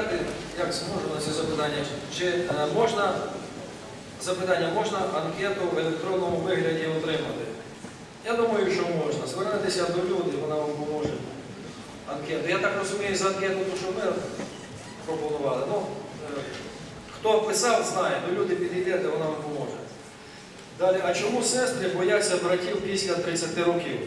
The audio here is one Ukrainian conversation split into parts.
відповідати, як зможу на ці запитання. Чи е, можна запитання, можна анкету в електронному вигляді отримати? Я думаю, що можна. Звернетеся до людей, вона вам поможе. Анкету. Я так розумію, за анкету, ту, що ми пропонували. Ну, е, хто писав, знає, до люди підійдете, вона вам поможе. Далі, а чому сестри бояться братів після 30 років?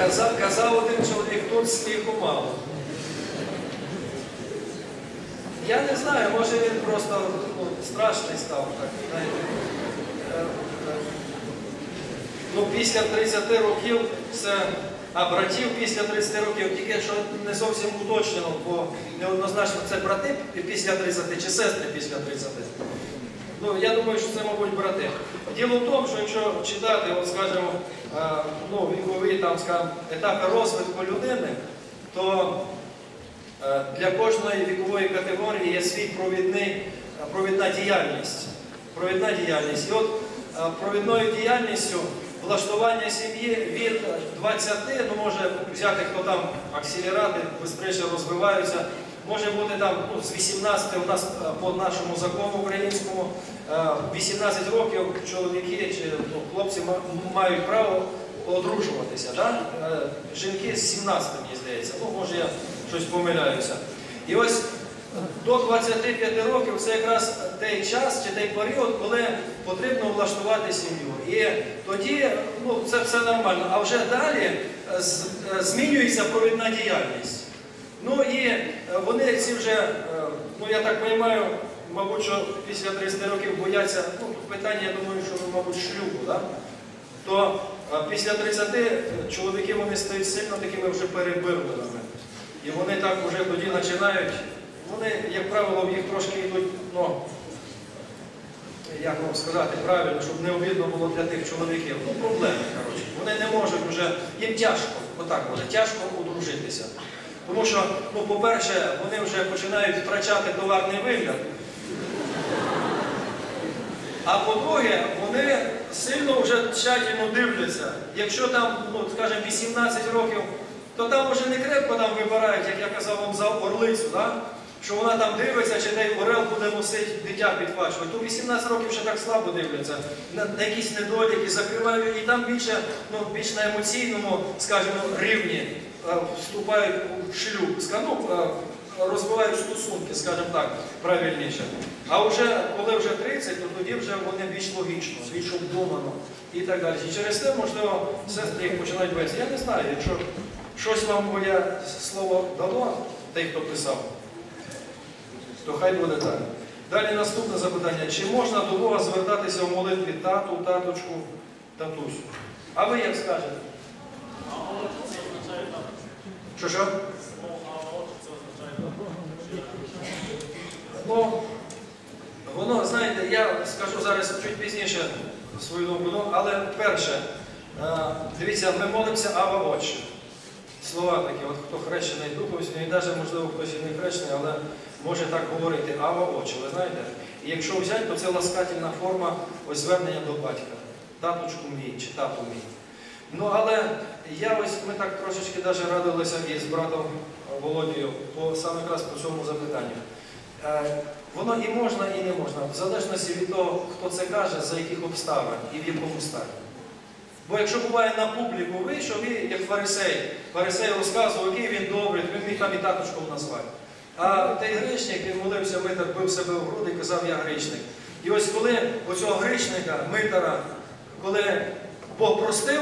Казав, казав один чоловік, тут сміху мало. Я не знаю, може він просто ну, страшний став. Так, Ну, після 30 років це, а братів після 30 років, тільки що не зовсім уточнено, бо неоднозначно це брати після 30 чи сестри після 30. Ну, я думаю, що це, мабуть, брати. Діло в тому, що якщо читати, от, скажімо, е, ну, вікові там, скажімо, етапи розвитку людини, то е, для кожної вікової категорії є свій провідний, е, провідна діяльність. Провідна діяльність. І от провідною діяльністю влаштування сім'ї від 20, ну може взяти, хто там акселерати, швидше розвиваються, може бути там ну, з 18 у нас е, по нашому закону українському, е, 18 років чоловіки чи ну, хлопці мають право одружуватися. Да? Е, Жінки з 17, мені здається. Ну, може я щось помиляюся. І ось до 25 років це якраз той час чи той період, коли потрібно влаштувати сім'ю. І тоді ну, це все нормально. А вже далі е, е, змінюється провідна діяльність. Ну і е, вони ці вже, е, ну я так розумію, мабуть, що після 30 років бояться, ну питання, я думаю, що мабуть шлюбу, да? то е, після 30 чоловіки вони стають сильно такими вже перебирленими. І вони так вже тоді починають, вони, як правило, в їх трошки йдуть, ну, як вам сказати правильно, щоб не обідно було для тих чоловіків. Ну, проблеми, коротше. Вони не можуть вже, їм тяжко, отак буде, тяжко одружитися. Тому що, ну, по-перше, вони вже починають втрачати товарний вигляд. А по-друге, вони сильно вже тщательно дивляться. Якщо там, ну, скажімо, 18 років, то там вже не крепко там вибирають, як я казав вам за орлицю, да? що вона там дивиться, чи той орел буде носити дитя підпачувати. То 18 років ще так слабо дивляться, на, на якісь недоліки, закривають, і там більше, ну, більш на емоційному, скажімо, рівні е, вступають у шлюб. Ну, е, розвивають стосунки, скажімо так, правильніше. А вже коли вже 30, то тоді вже вони більш логічно, більш обдумано і так далі. І через те, можливо, сестри їх починають вести. Я не знаю, якщо щось вам моє слово дало, той, хто писав, то хай буде так. Далі наступне запитання. Чи можна до Бога звертатися в молитві тату, таточку, татусю? А ви як скажете? Що що? Ну, воно, знаєте, я скажу зараз чуть пізніше свою думку, ну, але перше, е, дивіться, ми молимося Ава Отче. Слова такі, от хто хрещений Духом, і навіть, можливо, хтось і не хрещений, але може так говорити Ава Отче, ви знаєте? І якщо взяти, то це ласкательна форма ось звернення до батька. Таточку мій чи тату мій. Ну, але я ось, ми так трошечки навіть радилися із братом Володією по, саме якраз по цьому запитанню. Е, Воно і можна, і не можна, в залежності від того, хто це каже, за яких обставин і в якому стані. Бо якщо буває на публіку вийшов, і як фарисей, фарисей розказував, який він добрий, він міг там і таточком назвати. А той грішник, він молився, митар, бив себе в груди і казав, я грішник. І ось коли оцього грішника, митара, коли Бог простив,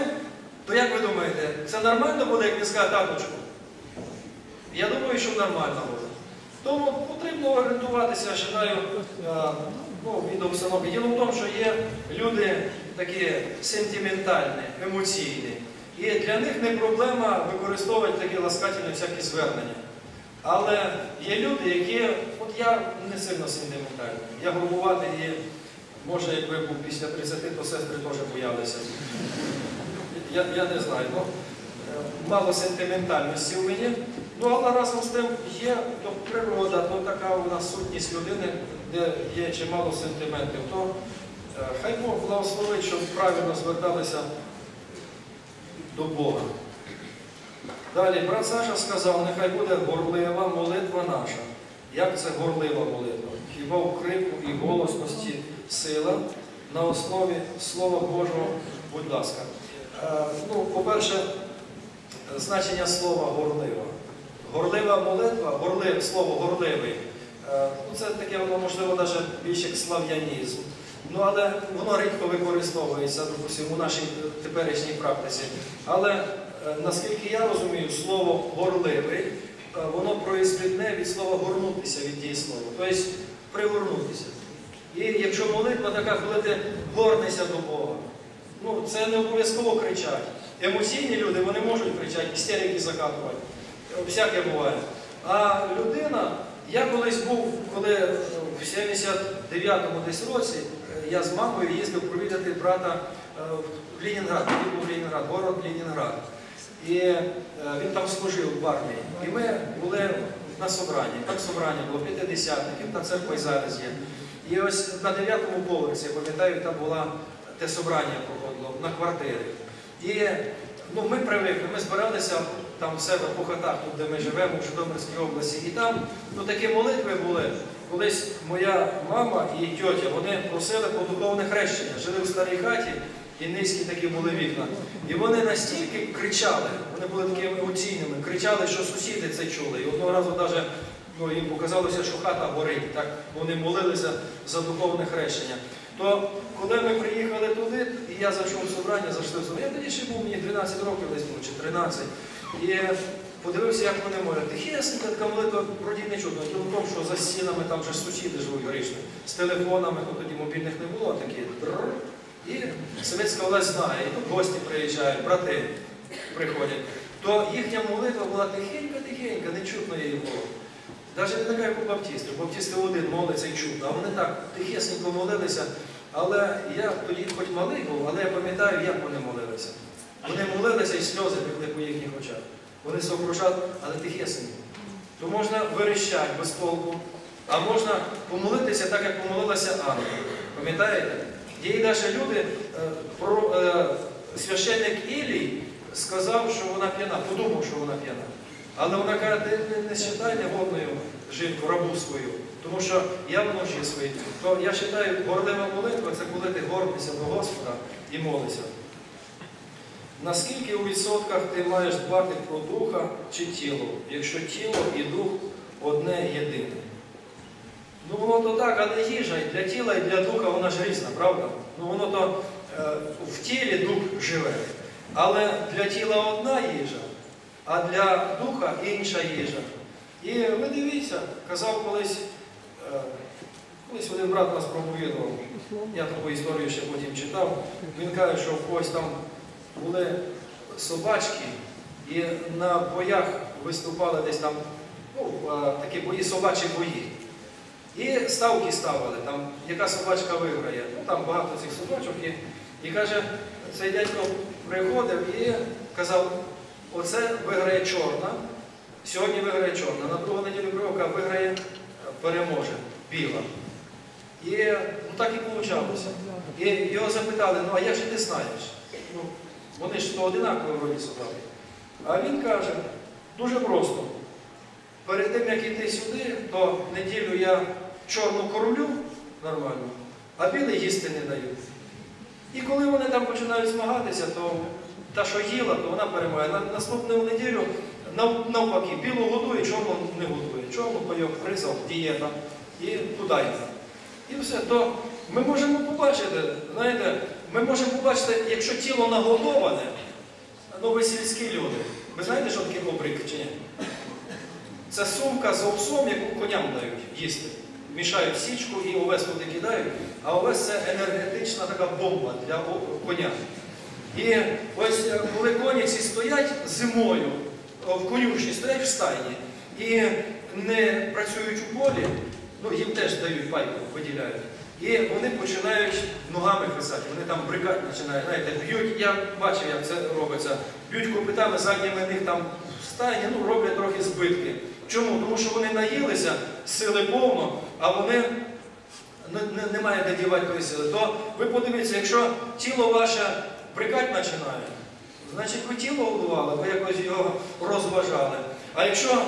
то як ви думаєте, це нормально буде, як він скаже таточку? Я думаю, що нормально буде. Тому потрібно орієнтуватися, вважаю, е, ну, від. Діло в тому, що є люди такі сентиментальні, емоційні. І для них не проблема використовувати такі ласкательні всякі звернення. Але є люди, які, от я не сильно сентиментальний, я грубуватий і може, якби був після 30, то сестри теж боялися. Я, я не знаю. Ну, е, мало сентиментальності в мені. Ну, але разом з тим є то природа, то така у нас сутність людини, де є чимало сентиментів. То е, хай Бог благословить, щоб правильно зверталися до Бога. Далі брат Саша сказав, нехай буде горлива молитва наша. Як це горлива молитва? Хіба в крику і голосності сила на основі Слова Божого, будь ласка. Е, ну, по-перше, значення слова горлива. Горлива молитва, горлив, слово горливий. е, Ну, це таке воно можливо навіть більш як слав'янізм. Ну, але воно рідко використовується, допустимо, у нашій теперішній практиці. Але е, наскільки я розумію, слово горливий, воно проізвідне від слова горнутися від дієслова, тобто пригорнутися. І якщо молитва така, коли ти горнися до Бога, ну це не обов'язково кричать. Емоційні люди вони можуть кричати, істерики закатувати. Всяке буває. А людина, я колись був, коли е, в 79-му десь році е, я з мамою їздив провідати брата е, в Ленінград, тоді був Ленінград, город Ленінград. І він там служив в армії. І ми були на собранні. Так собрання було п'ятидесятників, та церква і зараз є. І ось на дев'ятому поверсі, я пам'ятаю, там була те собрання на квартирі. І ну, ми привикли, ми збиралися там в себе по хатах, тут, де ми живемо, в Житомирській області. І там ну, такі молитви були. Колись моя мама і тьотя, вони просили про духовне хрещення, жили в старій хаті, і низькі такі були вікна. І вони настільки кричали, вони були такими емоційними, кричали, що сусіди це чули. І одного разу навіть ну, їм показалося, що хата горить. Так вони молилися за духовне хрещення. То коли ми приїхали туди, і я зайшов в собрання, зайшли в собрання, я тоді ще був мені 12 років десь було, чи 13. І подивився, як вони молять. Тихесенька така молитва, вроді не чудно. Діло в тому, що за стінами там вже сусіди живуть грішні. З телефонами, ну тоді мобільних не було, такі. І совєтська власть знає, і тут гості приїжджають, брати приходять. То їхня молитва була тихенька-тихенька, не чутно її було. Навіть не така, як у баптістів. Баптісти один молиться і чутно, а вони так тихесенько молилися. Але я тоді хоч малий був, але я пам'ятаю, як вони молилися. Вони молилися і сльози текли по їхніх очах. Вони сокрушали, але тихесенько. То можна верещати без толку, а можна помолитися так, як помолилася Анна. Пам'ятаєте? І навіть люди, е, е, священник Ілій сказав, що вона п'яна, подумав, що вона п'яна. Але вона каже, не, не вважай негодною жінку, рабу свою, тому що я в ножі свої. То я вважаю, горлива молитва це коли ти горнишся до Господа і молишся. Наскільки у відсотках ти маєш дбати про духа чи тіло, якщо тіло і дух одне єдине? Ну воно то так, але їжа і для тіла і для духа вона ж різна, правда? Ну воно то е, в тілі дух живе. Але для тіла одна їжа, а для духа інша їжа. І ви дивіться, казав колись, е, колись один брат нас проповідував, я таку історію ще потім читав. Він каже, що в когось там були собачки, і на боях виступали десь там ну, е, такі бої, собачі бої. І ставки ставили, там, яка собачка виграє. Ну там багато цих собачок є. І каже, цей дядько приходив і казав, оце виграє чорна, сьогодні виграє чорна, на другу неділю привока виграє, переможе, біла. І ну, так і вийшло. І його запитали, ну а як же ти знаєш? Ну, вони ж то одинакові вроді собаки. А він каже, дуже просто. Перед тим, як йти сюди, то неділю я чорну кормлю нормально, а білий їсти не даю. І коли вони там починають змагатися, то та, що їла, то вона перемагає. На наступну неділю нав- навпаки, білу годує, чорну не годує. Чорну пайок, призов, дієта і туди йде. І все. То ми можемо побачити, знаєте, ми можемо побачити, якщо тіло нагодоване, ну ви сільські люди. Ви знаєте, що таке обрик чи ні? Це сумка з овсом, яку коням дають їсти. Мішають січку і овес туди кидають, а овес це енергетична така бомба для коня. І ось е, коли коні ці стоять зимою, в конюшні, стоять в стайні і не працюють у полі, ну їм теж дають пайку, виділяють. І вони починають ногами писати, вони там брикати починають, знаєте, б'ють, я бачив, як це робиться, б'ють копитами задніми них там в стайні, ну роблять трохи збитки. Чому? Тому що вони наїлися, сили повно, а вони не, не- де дівати тої сили. То ви подивіться, якщо тіло ваше брикать починає, Значить, ви тіло годували, ви якось його розважали. А якщо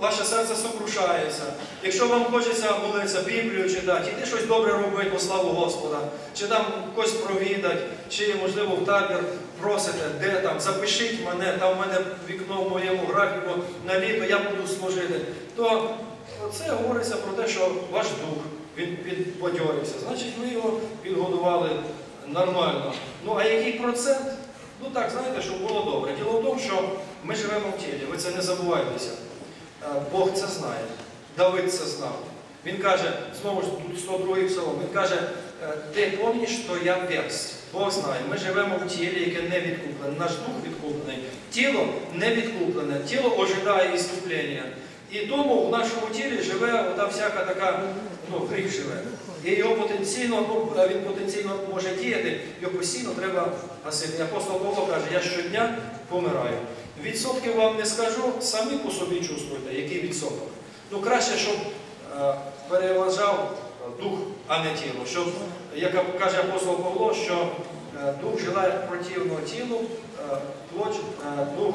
ваше серце сокрушається, якщо вам хочеться молитися, Біблію читати, іди щось добре робити по славу Господа, чи там когось провідати, чи, можливо, в табір просите, де там, запишіть мене, там в мене вікно в моєму графіку на літо, я буду служити, то це говориться про те, що ваш дух він підбадьорився. Значить, ви його підгодували нормально. Ну а який процент? Ну так, знаєте, щоб було добре. Діло в тому, що ми живемо в тілі, ви це не забувайтеся. Е, Бог це знає. Давид це знав. Він каже, знову ж тут 102 псалом, він каже, е, ти помніш, що я перст. Бог знає, ми живемо в тілі, яке не відкуплене. Наш дух відкуплений. Тіло не відкуплене, тіло ожидає іскуплення. І тому в нашому тілі живе ота всяка така, ну, гріх живе. І його потенційно, ну, він потенційно може діяти, його постійно треба гасити. Апостол Павло каже, я щодня помираю. Відсотків вам не скажу, самі по собі чувствуєте, який відсоток. Ну краще, щоб е, переважав дух, а не тіло. Щоб, як каже апостол Павло, що е, дух желає противного тілу, е, плоть, е, дух.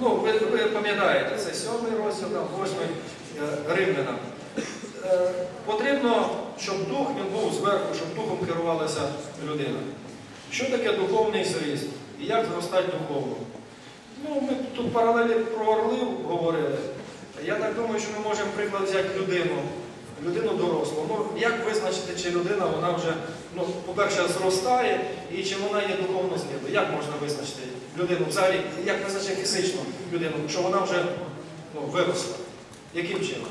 Ну, ви, ви пам'ятаєте, це сьомий розділ, там, восьмий е, римляна. Е, потрібно, щоб дух він був зверху, щоб духом керувалася людина. Що таке духовний зріст? І як зростати духовно? Ну, ми тут паралелі про орлив говорили. Я так думаю, що ми можемо приклад взяти людину, людину дорослу. Ну, як визначити, чи людина вона вже, ну, по-перше, зростає і чи вона є духовно зрілою? Як можна визначити людину взагалі, як визначити фізично людину, що вона вже ну, виросла? Яким чином?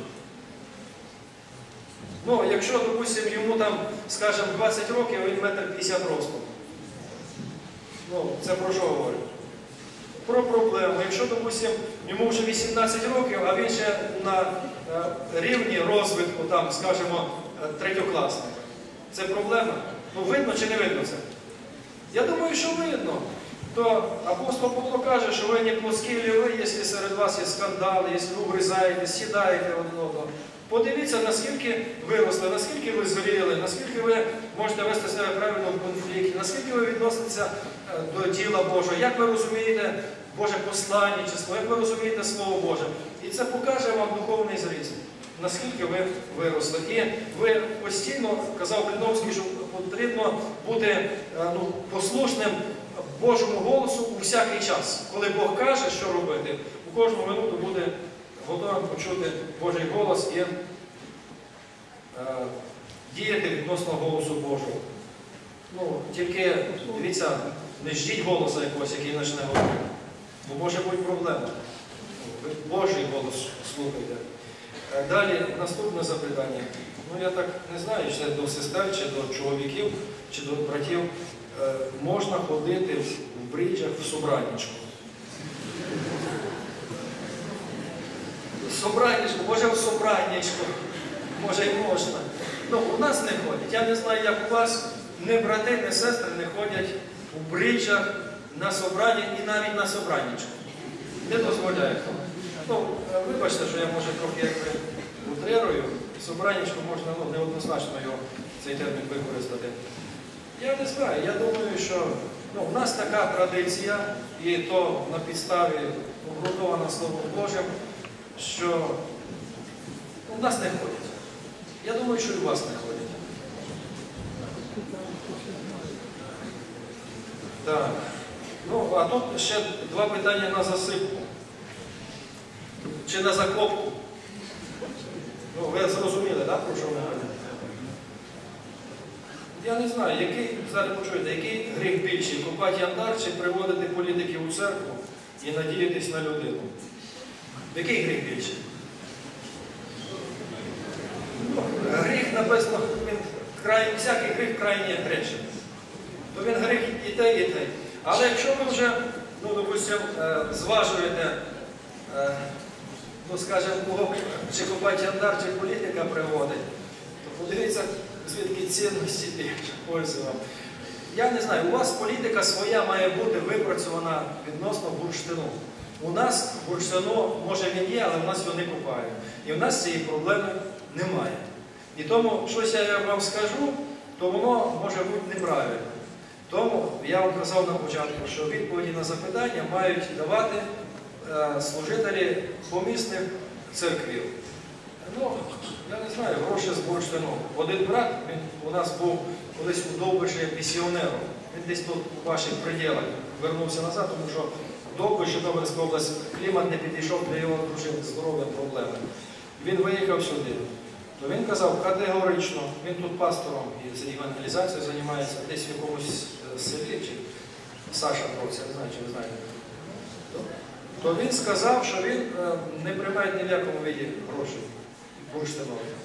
Ну, якщо, допустимо, йому там, скажімо, 20 років, він метр 50 ростом. Ну, це про що говорить? Про проблему. Якщо, допустимо, йому вже 18 років, а він ще на е, рівні розвитку, там, скажімо, е, третьокласника. Це проблема? Ну, видно чи не видно це? Я думаю, що видно. То апостол Павло каже, що ви не плоскі ліви, якщо серед вас є скандали, якщо ви вгризаєте, сідаєте одного. Подивіться, наскільки виросли, наскільки ви зріли, наскільки ви можете вести себе правильно в конфлікті, наскільки ви відноситеся е, до діла Божого, як ви розумієте Боже посланничество, як ви розумієте Слово Боже. І це покаже вам духовний зріст, наскільки ви виросли. І ви постійно, казав Бліновський, що потрібно бути е, ну, послушним Божому голосу у всякий час. Коли Бог каже, що робити, у кожну минуту буде готовим почути Божий голос і е, діяти відносно голосу Божого. Ну, тільки дивіться, не ждіть голоса якогось, який почне говорити. Бо може бути проблема. Божий голос слухайте. Е, Далі наступне запитання. Ну я так не знаю, чи це до сестер, чи до чоловіків, чи до братів. Е, Можна ходити в бріджах в собранничку. Собранничку, може в собранничку, може і можна. Ну, у нас не ходять. Я не знаю, як у вас, ні брати, ні сестри не ходять у бріджах на собранні і навіть на собранничку. Не дозволяють. Ну, е, вибачте, що я може трохи утрирую. Собранничку можна ну, неоднозначно його цей термін використати. Я не знаю, я думаю, що ну, в нас така традиція, і то на підставі обґрунтована Словом Божим, що ну, в нас не ходять. Я думаю, що і у вас не ходять. Так. Ну, а тут ще два питання на засипку. Чи на закопку. Ну, ви зрозуміли, так, про що ми говоримо? Я не знаю, який, зараз почуєте, який гріх більший, купати яндар чи приводити політиків у церкву і надіятись на людину? Який гріх більший? Ну, Гріх написано, він край, всякий гріх крайній грішний. То він гріх і те, і те. Але якщо ви вже, ну, допустимо, е, зважуєте, е, ну, скажімо, чи купати яндар, чи політика приводить, то подивіться, звідки цінності і пользу. Я не знаю, у вас політика своя має бути випрацьована відносно бурштину. У нас бурштину, може він є, але в нас його не купають. І в нас цієї проблеми немає. І тому, щось я вам скажу, то воно може бути неправильно. Тому я вам казав на початку, що відповіді на запитання мають давати е, служителі помісних церквів. Ну, я не знаю, гроші з бурштину. Один брат, він у нас був колись у Довбиші місіонером. Він десь тут у ваших пределах вернувся назад, тому що Довбиш, Житомирська область, клімат не підійшов для його дружини, здоров'я проблеми. Він виїхав сюди. То він казав категорично, він тут пастором і евангелізацією займається десь в якомусь е, селі, чи Саша Бровця, не знаю, чи ви знаєте. То, то він сказав, що він е, не приймає ні в якому виді грошей бурштинових.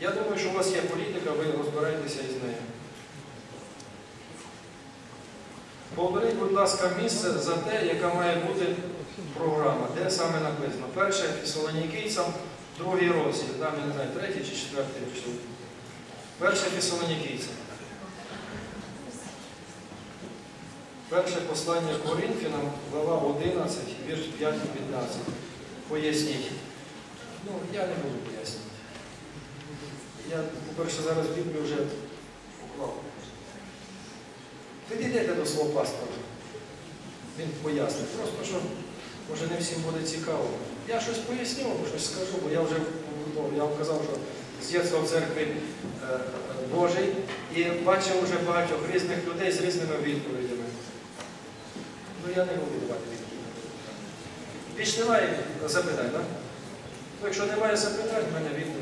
Я думаю, що у вас є політика, ви розбираєтеся із нею. Повторіть, будь ласка, місце за те, яка має бути програма, де саме написано. Перше фісалонікійцям, другий розділ, там, я не знаю, третій чи четвертий чи Перше фісалонікійцям. Перше послання Коринфянам, глава 11, вірш 5 15. Поясніть. Ну, я не буду пояснювати. Я, по-перше, зараз Біблію вже поклав. Підійдете до свого паспорта. Він пояснить. Просто що, може, не всім буде цікаво. Я щось поясню, щось скажу, бо я вже я вам казав, що з в церкві е, е, Божий і бачив вже багатьох різних людей з різними відповідями. Ну я не буду давати. Більш немає запитань, так? Ну, якщо немає запитань, в мене відповідь.